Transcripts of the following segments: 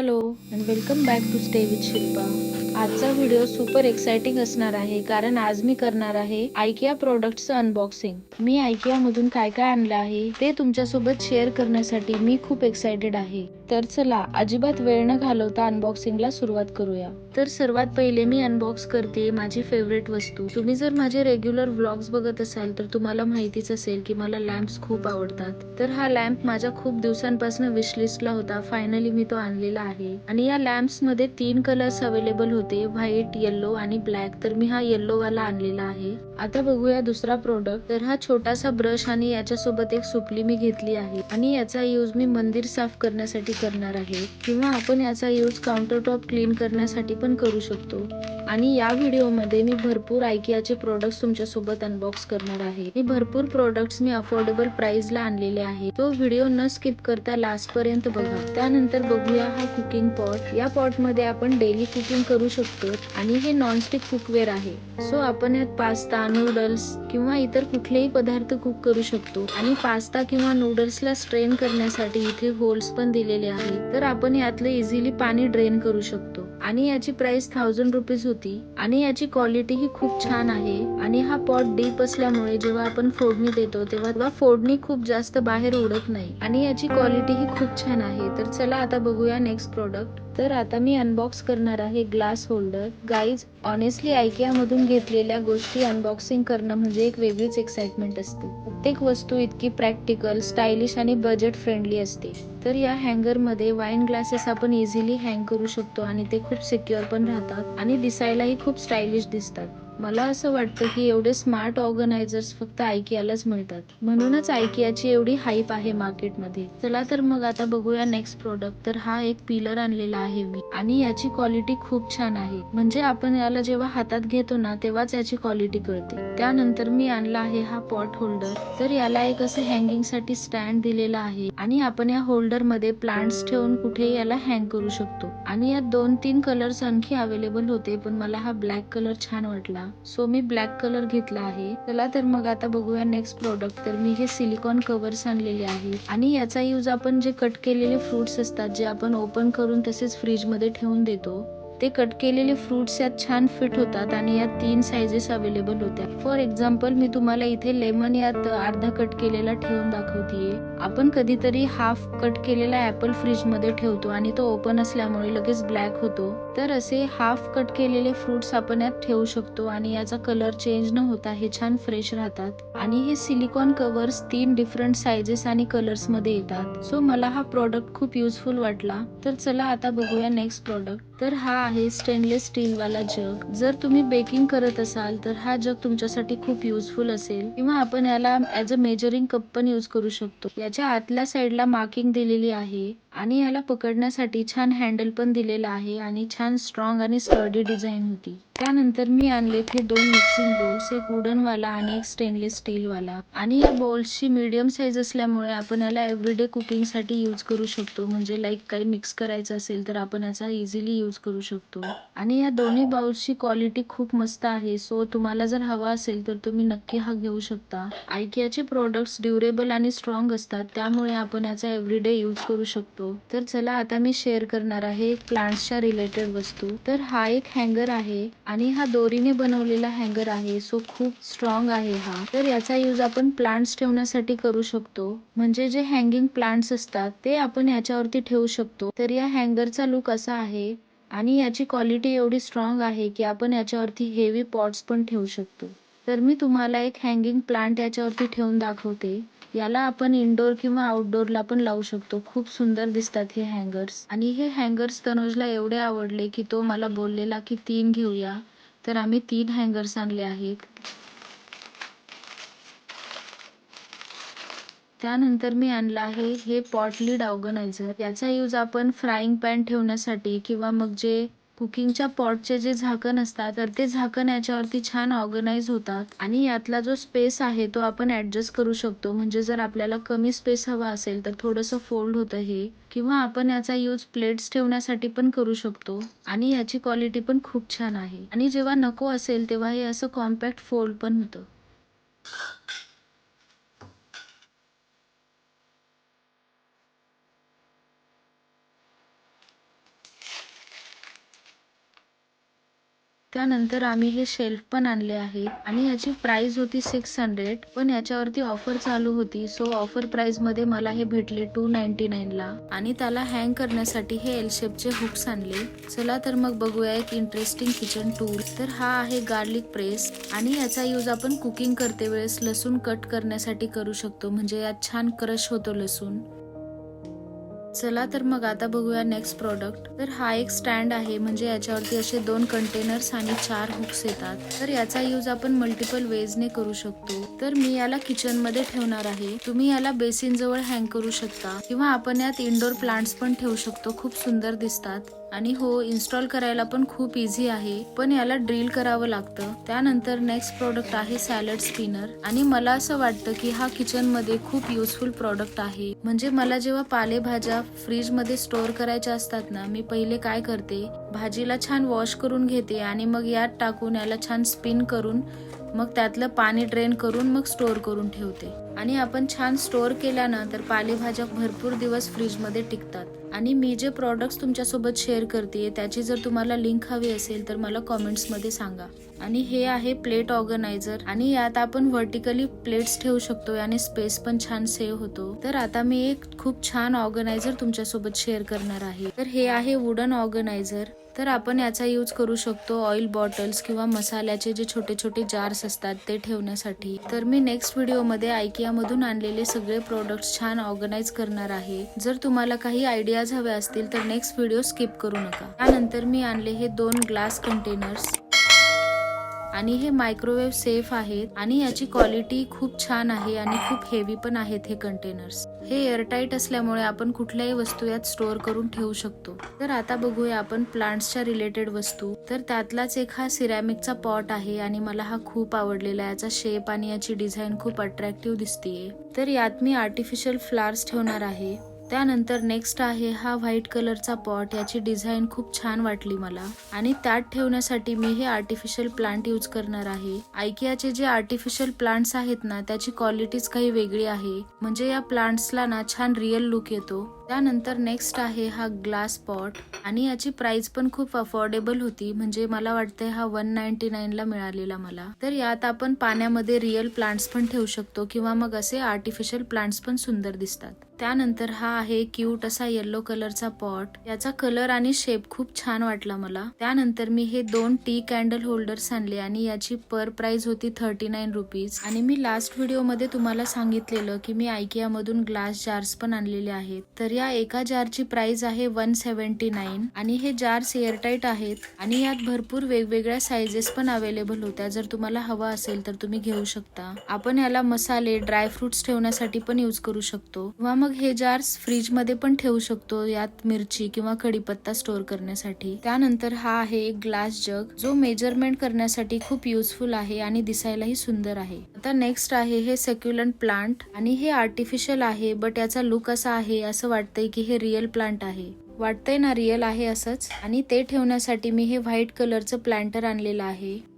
Hello and welcome back to stay with Shilpa आजचा video super exciting असणार आहे कारण आज मी करणार आहे आयकिया प्रोडक्टचं अनबॉक्सिंग मी आयकिया मधून काय काय आणलं आहे ते तुमच्यासोबत शेअर करण्यासाठी मी खूप एक्सायटेड आहे. तर चला अजिबात वेळ न घालवता अनबॉक्सिंगला सुरुवात करूया. तर सर्वात पहिले मी अनबॉक्स करते माझी फेवरेट वस्तू. तुम्ही जर माझे रेग्युलर व्लॉग्स बघत असाल तर तुम्हाला माहितीच असेल की मला लॅम्प्स खूप आवडतात. तर हा लॅम्प माझ्या खूप दिवसांपासून विश लिस्टला होता. फायनली मी तो आणलेला आहे. आणि या लॅम्प्समध्ये तीन कलर्स अवेलेबल होते व्हाईट येल्लो आणि ब्लॅक तर मी हा येल्लो वाला आणलेला आहे. आता बघूया दुसरा प्रोडक्ट तर हा छोटासा ब्रश आणि याच्यासोबत एक सुपली मी घेतली आहे. आणि याचा यूज मी मंदिर साफ करण्यासाठी करणार आहे किंवा आपण याचा यूज काउंटर टॉप क्लीन करण्यासाठी पण करू शकतो. आणि या व्हिडिओमध्ये मी भरपूर आयकियाचे प्रोडक्ट्स तुमच्यासोबत अनबॉक्स करणार आहे. मी भरपूर प्रोडक्ट्स मी अफोर्डेबल प्राइसला आणलेले आहे. तो व्हिडिओ न स्किप करता लास्ट पर्यंत बघा. त्यानंतर बघूया हा कुकिंग पॉट या पॉटमध्ये आपण डेली कुकिंग करू शकतो आणि हे नॉनस्टिक कुकवेअर आहे. सो आपण यात पास्ता नूडल्स किंवा इतर कुठलेही पदार्थ कुक करू शकतो. आणि पास्ता किंवा नूडल्सला स्ट्रेन करण्यासाठी इथे होल्स पण दिलेले आहे तर आपण यातलं इझिली पाणी ड्रेन करू शकतो. आणि याची प्राइस थाउजंड रुपीज होती. आणि याची क्वालिटी ही खूप छान आहे. आणि हा पॉट डीप असल्यामुळे जेव्हा आपण फोडणी देतो तेव्हा तेव्हा फोडणी खूप जास्त बाहेर उडत नाही. आणि याची क्वालिटी ही खूप छान आहे. तर चला आता बघूया नेक्स्ट प्रोडक्ट तर आता मी अनबॉक्स करणार आहे ग्लास होल्डर गाईज ऑनेस्टली आयकियामधून घेतलेल्या गोष्टी अनबॉक्सिंग करणं म्हणजे एक वेगळीच एक्साइटमेंट असते. प्रत्येक वस्तू इतकी प्रॅक्टिकल स्टायलिश आणि बजेट फ्रेंडली असते. तर या हँगरमध्ये वाईन ग्लासेस आपण इझिली हँग करू शकतो आणि ते खूप सिक्युअर पण राहतात आणि दिसायलाही खूप स्टायलिश दिसतात. मला असं वाटतं की एवढे स्मार्ट ऑर्गनायझर्स फक्त आयकियालाच मिळतात. म्हणूनच आयकियाची एवढी हाईप आहे मार्केटमध्ये चला तर मग आता बघूया नेक्स्ट प्रोडक्ट तर हा एक पिलर आणलेला आहे मी. आणि याची क्वालिटी खूप छान आहे. म्हणजे आपण याला जेव्हा हातात घेतो ना तेव्हाच याची क्वालिटी कळते. त्यानंतर मी आणला आहे हा पॉट होल्डर तर याला एक असं हँगिंगसाठी स्टँड दिलेला आहे. आणि आपण या होल्डरमध्ये प्लांट्स ठेवून कुठे याला हँग करू शकतो. आणि यात दोन तीन कलर्स आणखी अवेलेबल होते पण मला हा ब्लॅक कलर छान वाटला. सो मी ब्लॅक कलर घेतला आहे. चला तर मग आता बघूया नेक्स्ट प्रोडक्ट तर मी हे सिलिकॉन कव्हर्स आणलेले आहे. आणि याचा यूज आपण जे कट केलेले फ्रुट्स असतात जे आपण ओपन करून तसेच फ्रीजमध्ये ठेवून देतो ते कट केलेले फ्रुट्स यात छान फिट होतात आणि यात तीन साइजेस अवेलेबल होत्या. फॉर एक्झाम्पल मी तुम्हाला इथे लेमन यात अर्धा कट केलेला ठेवून दाखवतीये. आपण कधीतरी हाफ कट केलेला ऍपल फ्रीजमध्ये ठेवतो आणि तो ओपन असल्यामुळे लगेच ब्लॅक होतो. तर असे हाफ कट केलेले फ्रुट्स आपण यात ठेवू शकतो आणि याचा कलर चेंज न होता हे छान फ्रेश राहतात. आणि हे सिलिकॉन कव्हर्स तीन डिफरंट साइजेस आणि कलर्समध्ये येतात. सो मला हा प्रॉडक्ट खूप युजफुल वाटला. तर चला आता बघूया नेक्स्ट प्रॉडक्ट तर हा आहे स्टेनलेस स्टील वाला जग जर तुम्ही बेकिंग करत असाल तर हा जग तुमच्यासाठी खूप युजफुल असेल. किंवा आपण याला ऍज अ मेजरिंग कप पण युज करू शकतो. याच्या आतल्या साईडला मार्किंग दिलेली आहे. आणि ह्याला पकडण्यासाठी छान हँडल पण दिलेलं आहे आणि छान स्ट्राँग आणि स्टर्डी डिझाईन होती. त्यानंतर मी आणले ते दोन मिक्सिंग बोल्स एक वुडनवाला आणि एक स्टेनलेस स्टीलवाला आणि या बोल्सची मीडियम साईज असल्यामुळे आपण याला एव्हरीडे कुकिंगसाठी यूज करू शकतो. म्हणजे लाईक काही मिक्स करायचं असेल तर आपण याचा इझिली यूज करू शकतो. आणि या दोन्ही बाउल्सची क्वालिटी खूप मस्त आहे. सो तुम्हाला जर हवा असेल तर तुम्ही नक्की हा घेऊ शकता. आयकियाचे प्रोडक्ट्स ड्युरेबल आणि स्ट्रॉंग असतात. त्यामुळे आपण याचा एव्हरीडे यूज करू शकतो. तर चला आता मी शेअर करणार आहे प्लांट्सच्या रिलेटेड वस्तू. तर हा एक हँगर आहे. आणि हा दोरीने बनवलेला हँगर आहे. सो खूप स्ट्रॉंग आहे हा. तर याचा यूज आपण प्लांट्स ठेवण्यासाठी करू शकतो. म्हणजे जे हँगिंग प्लांट्स असतात ते आपण याच्यावरती ठेवू शकतो. तर या हँगरचा लुक असा आहे आणि याची क्वालिटी एवढी स्ट्रॉंग आहे की आपण याच्यावरती हेवी पॉट्स पण ठेवू शकतो. तर मी तुम्हाला एक हँगिंग प्लांट याच्यावरती ठेवून दाखवते. याला आपण इनडोअर किंवा आउटडोअरला पण लावू शकतो. खूप सुंदर दिसतात हे हँगर्स आणि हे हँगर्स तनुजला एवढे आवडले की तो मला बोललेला की तीन घेऊया. तर आम्ही तीन हँगर्स आणले आहेत. त्यानंतर मी आणलं आहे हे पॉटलीड ऑर्गनायझर याचा यूज आपण फ्राईंग पॅन ठेवण्यासाठी किंवा मग जे कुकिंगच्या पॉटचे जे झाकण असतात तर ते झाकण याच्यावरती छान ऑर्गनाईज होतात. आणि यातला जो स्पेस आहे तो आपण ऍडजस्ट करू शकतो. म्हणजे जर आपल्याला कमी स्पेस हवा असेल तर थोडंसं फोल्ड होतं हे. किंवा आपण याचा यूज प्लेट्स ठेवण्यासाठी पण करू शकतो. आणि याची क्वालिटी पण खूप छान आहे. आणि जेव्हा नको असेल तेव्हा हे असं कॉम्पॅक्ट फोल्ड पण होतं. त्यानंतर आम्ही हे शेल्फ पण आणले आहे आणि याची प्राइस होती सिक्स हंड्रेड पण याच्यावरती ऑफर चालू होती सो ऑफर प्राइसमध्ये मला हे भेटले टू नाईन्टी नाईन ला. आणि त्याला हँग करण्यासाठी हे एल शेपचे हुक्स आणले. चला तर मग बघूया एक इंटरेस्टिंग किचन टूल तर हा आहे गार्लिक प्रेस आणि याचा यूज आपण कुकिंग करते वेळेस लसूण कट करण्यासाठी करू शकतो. म्हणजे यात छान क्रश होतो लसूण. चला तर मग आता बघूया नेक्स्ट प्रॉडक्ट तर हा एक स्टँड आहे म्हणजे याच्यावरती असे दोन कंटेनर्स आणि चार हुक्स येतात. तर याचा यूज आपण मल्टिपल वेजने करू शकतो. तर मी याला किचनमध्ये ठेवणार आहे. तुम्ही याला बेसिन जवळ हँग करू शकता. किंवा आपण यात इंडोर प्लांट्स पण ठेवू शकतो. खूप सुंदर दिसतात. आणि हो इन्स्टॉल करायला पण खूप इझी आहे पण याला ड्रिल करावं लागतं. त्यानंतर नेक्स्ट प्रॉडक्ट आहे सॅलड स्पिनर आणि मला असं वाटतं की हा किचनमध्ये खूप युजफुल प्रॉडक्ट आहे. म्हणजे मला जेव्हा पालेभाज्या फ्रीजमध्ये स्टोअर करायच्या असतात ना मी पहिले काय करते? भाजीला छान वॉश करून घेते आणि मग यात टाकून याला छान स्पिन करून मग त्यातलं पाणी ड्रेन करून मग स्टोअर करून ठेवते. आणि आपण छान स्टोअर केल्यानं तर पालेभाज्या भरपूर दिवस फ्रीजमध्ये टिकतात. आणि मी जे प्रॉडक्ट्स तुमच्यासोबत शेअर करते त्याची जर तुम्हाला लिंक हवी असेल तर मला कॉमेंट्समध्ये सांगा. आणि हे आहे प्लेट ऑर्गनायझर आणि यात आपण व्हर्टिकली प्लेट्स ठेवू शकतो आणि स्पेस पण छान सेव्ह होतो. तर आता मी एक खूप छान ऑर्गनायझर तुमच्यासोबत शेअर करणार आहे. तर हे आहे वुडन ऑर्गनायझर तर आपण याचा यूज करू शकतो ऑइल बॉटल्स किंवा मसाल्याचे जे छोटे छोटे जार्स असतात ते ठेवण्यासाठी. तर मी नेक्स्ट व्हिडिओमध्ये आयकिया मधून आणलेले सगळे प्रोडक्ट्स छान ऑर्गनाईज करणार आहे. जर तुम्हाला काही आयडियाज हवे असतील तर नेक्स्ट व्हिडिओ स्किप करू नका. त्यानंतर मी आणले हे दोन ग्लास कंटेनर्स आणि हे मायक्रोवेव्ह सेफ आहेत आणि याची क्वालिटी खूप छान आहे आणि खूप हेवी पण आहेत हे कंटेनर्स हे एअरटाईट असल्यामुळे आपण कुठल्याही वस्तू यात स्टोअर करून ठेवू शकतो. तर आता बघूया आपण प्लांट्सच्या रिलेटेड वस्तू. तर त्यातलाच एक हा सिरॅमिकचा पॉट आहे आणि मला हा खूप आवडलेला याचा शेप आणि याची डिझाईन खूप अट्रॅक्टिव्ह दिसतीये. तर यात मी आर्टिफिशियल फ्लावर्स ठेवणार आहे. त्यानंतर नेक्स्ट आहे हा व्हाईट कलरचा पॉट याची डिझाईन खूप छान वाटली मला. आणि त्यात ठेवण्यासाठी मी हे आर्टिफिशियल प्लांट यूज करणार आहे. आयकियाचे जे आर्टिफिशियल प्लांट्स आहेत ना त्याची क्वालिटीच काही वेगळी आहे. म्हणजे या प्लांट्सला ना छान रिअल लुक येतो. त्यानंतर नेक्स्ट आहे हा ग्लास पॉट आणि याची प्राइस पण खूप अफोर्डेबल होती. म्हणजे मला वाटतंय हा वन नाईन्टी नाईन ला मिळालेला मला. तर यात आपण पाण्यामध्ये रिअल प्लांट्स पण ठेवू शकतो. किंवा मग असे आर्टिफिशियल प्लांट्स पण सुंदर दिसतात. त्यानंतर हा आहे क्यूट असा येल्लो कलरचा पॉट याचा कलर आणि शेप खूप छान वाटला मला. त्यानंतर मी हे दोन टी कॅन्डल होल्डर्स आणले आणि याची पर प्राइस होती थर्टी नाईन रुपीज आणि मी लास्ट व्हिडिओमध्ये तुम्हाला सांगितलेलं की मी आयकिया मधून ग्लास जार्स पण आणलेले आहेत. तर या एका जारची प्राइस आहे वन सेव्हन्टी नाईन आणि हे जार्स एअरटाईट आहेत आणि यात भरपूर वेगवेगळ्या साइजेस पण अवेलेबल होत्या. जर तुम्हाला हवा असेल तर तुम्ही घेऊ शकता. आपण याला मसाले ड्रायफ्रुट्स ठेवण्यासाठी पण यूज करू शकतो. किंवा मग हे जार्स फ्रीजमध्ये पण ठेवू शकतो यात मिरची किंवा कढीपत्ता स्टोअर करण्यासाठी. त्यानंतर हा आहे एक ग्लास जग जो मेजरमेंट करण्यासाठी खूप युजफुल आहे आणि दिसायलाही सुंदर आहे. आता नेक्स्ट आहे हे सेक्युलंट प्लांट आणि हे आर्टिफिशियल आहे बट याचा लुक असा आहे असं वाटतंय की हे रिअल प्लांट आहे. वाटतंय ना रिअल आहे असंच? आणि ते ठेवण्यासाठी मी हे व्हाईट कलरचं प्लांटर आणलेलं आहे.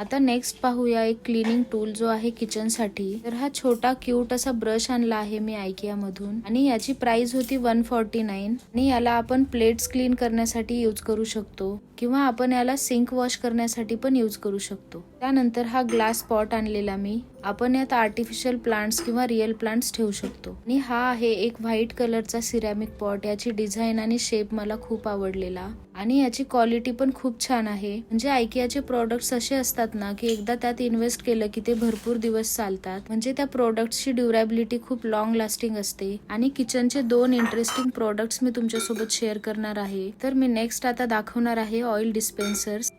आता नेक्स्ट पाहूया एक क्लिनिंग टूल जो आहे किचनसाठी. तर हा छोटा क्यूट असा ब्रश आणला आहे मी आयकिया मधून. आणि याची प्राइस होती वन फॉर्टी नाईन आणि याला आपण प्लेट्स क्लीन करण्यासाठी यूज करू शकतो. किंवा आपण याला सिंक वॉश करण्यासाठी पण यूज करू शकतो. त्यानंतर हा ग्लास पॉट आणलेला मी. आपण यात आर्टिफिशियल प्लांट्स किंवा रिअल प्लांट्स ठेवू शकतो. आणि हा आहे एक व्हाईट कलरचा सिरॅमिक पॉट याची डिझाईन आणि शेप मला खूप आवडलेला. आणि याची क्वालिटी पण खूप छान आहे. म्हणजे आयकियाचे प्रोडक्ट्स असे असतात ना की एकदा त्यात इन्व्हेस्ट केलं की ते भरपूर दिवस चालतात. म्हणजे त्या प्रोडक्ट्सची ड्युरेबिलिटी खूप लॉंग लास्टिंग असते. आणि किचनचे दोन इंटरेस्टिंग प्रोडक्ट्स मी तुमच्यासोबत शेअर करणार आहे. तर मी नेक्स्ट आता दाखवणार आहे ऑइल डिस्पेन्सर्स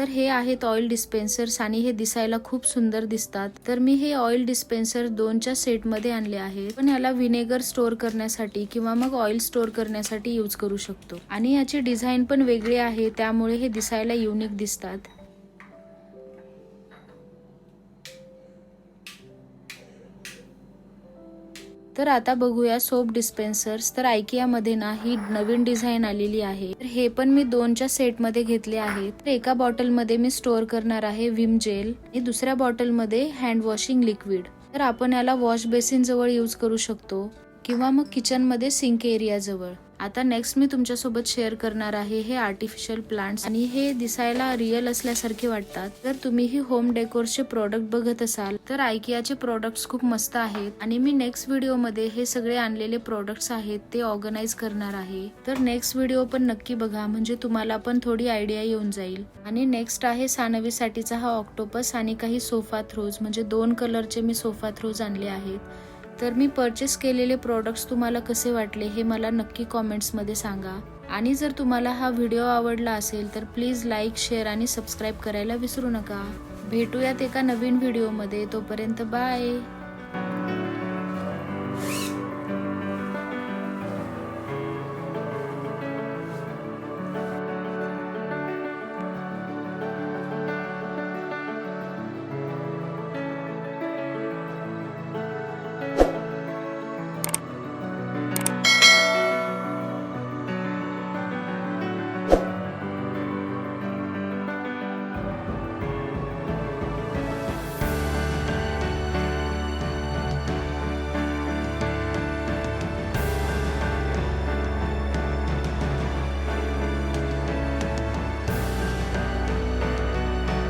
तर हे आहेत ऑइल डिस्पेन्सर्स आणि हे दिसायला खूप सुंदर दिसतात. तर मी हे ऑइल डिस्पेन्सर दोनच्या सेटमध्ये आणले आहेत. पण याला विनेगर स्टोअर करण्यासाठी किंवा मग ऑइल स्टोअर करण्यासाठी यूज करू शकतो. आणि याची डिझाईन पण वेगळी आहे त्यामुळे हे दिसायला युनिक दिसतात. तर आता बघूया सोप डिस्पेन्सर्स. तर आयकियामध्ये ना ही नवीन डिझाईन आलेली आहे. तर हे पण मी दोनच्या सेटमध्ये घेतले आहेत तर एका बॉटलमध्ये मी स्टोअर करणार आहे विम जेल आणि दुसऱ्या बॉटलमध्ये हँड वॉशिंग लिक्विड. तर आपण याला वॉश बेसिन जवळ यूज करू शकतो किंवा मग किचनमध्ये सिंक एरिया जवळ. आता नेक्स्ट मी तुमच्यासोबत शेअर करणार आहे हे आर्टिफिशियल प्लांट्स आणि हे दिसायला रिअल असल्यासारखे वाटतात. जर तुम्हीही होम डेकोरचे प्रोडक्ट बघत असाल तर आयकियाचे प्रोडक्ट्स खूप मस्त आहेत. आणि मी नेक्स्ट व्हिडिओमध्ये हे सगळे आणलेले प्रोडक्ट्स आहेत ते ऑर्गनाईज करणार आहे. तर नेक्स्ट व्हिडिओ पण नक्की बघा म्हणजे तुम्हाला पण थोडी आयडिया येऊन जाईल. आणि नेक्स्ट आहे सानवीसाठीचा हा ऑक्टोपस आणि काही सोफा थ्रोज म्हणजे दोन कलरचे मी सोफा थ्रोज आणले आहेत. तर मी परचेस केलेले प्रॉडक्ट्स तुम्हाला कसे वाटले हे मला नक्की कॉमेंट्समध्ये सांगा. आणि जर तुम्हाला हा व्हिडिओ आवडला असेल तर प्लीज लाईक शेअर आणि सबस्क्राईब करायला विसरू नका. भेटूयात एका नवीन व्हिडिओमध्ये तोपर्यंत बाय